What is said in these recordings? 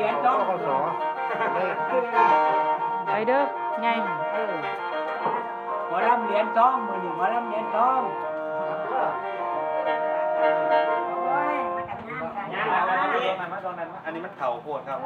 สเลยไปเด้อไงเออหมอลำเหรียญทองมือหนึ่งหมอลำเหรียญทองอันนี้มันเข่าโคตรครับ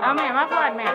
เอาแม่มาพอดแม่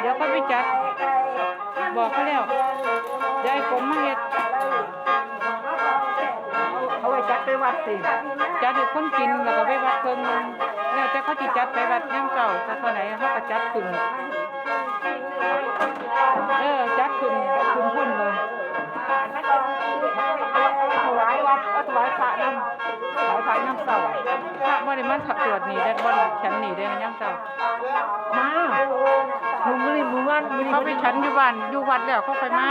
เดี๋ยวเขาไปจัด บอกเขาแล้วยายผมมาเฮ็ดเขาไปจัดไปวัดสิจัดให้คนกินแล้วก็ไปวัดเพิ่นนึงแล้วแต่เขาสิจัดไปวัดย่างเก่าถ้าเท่าไหนเขาก็จัดขึ้นเออจัดขึ้นขึ้นพุ่นเลยายวัดเอาถวายพระน้ำถวายพระน้ำเศร้าพระบ่ได้มาตรวจนี่ได้บ่ได้ฉันนี่ได้ย่างเก่ามามึงไม่ได้มึงวันเขาไปฉันอยู่บ้านอยู่วัดแล้วเขาไปมา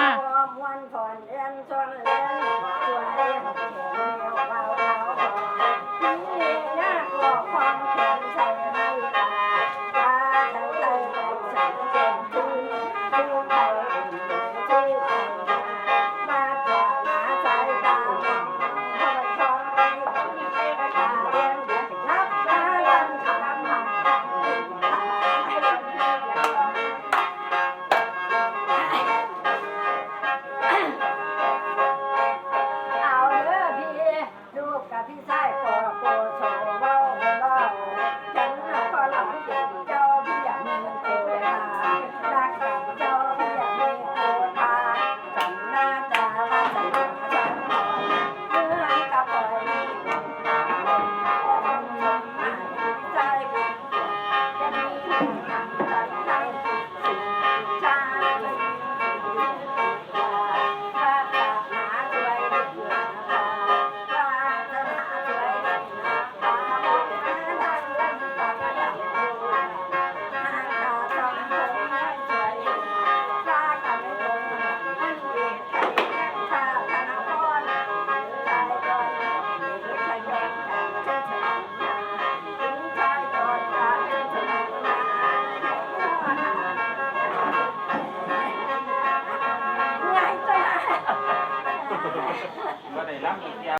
ก็ได้รับอีกอย่าง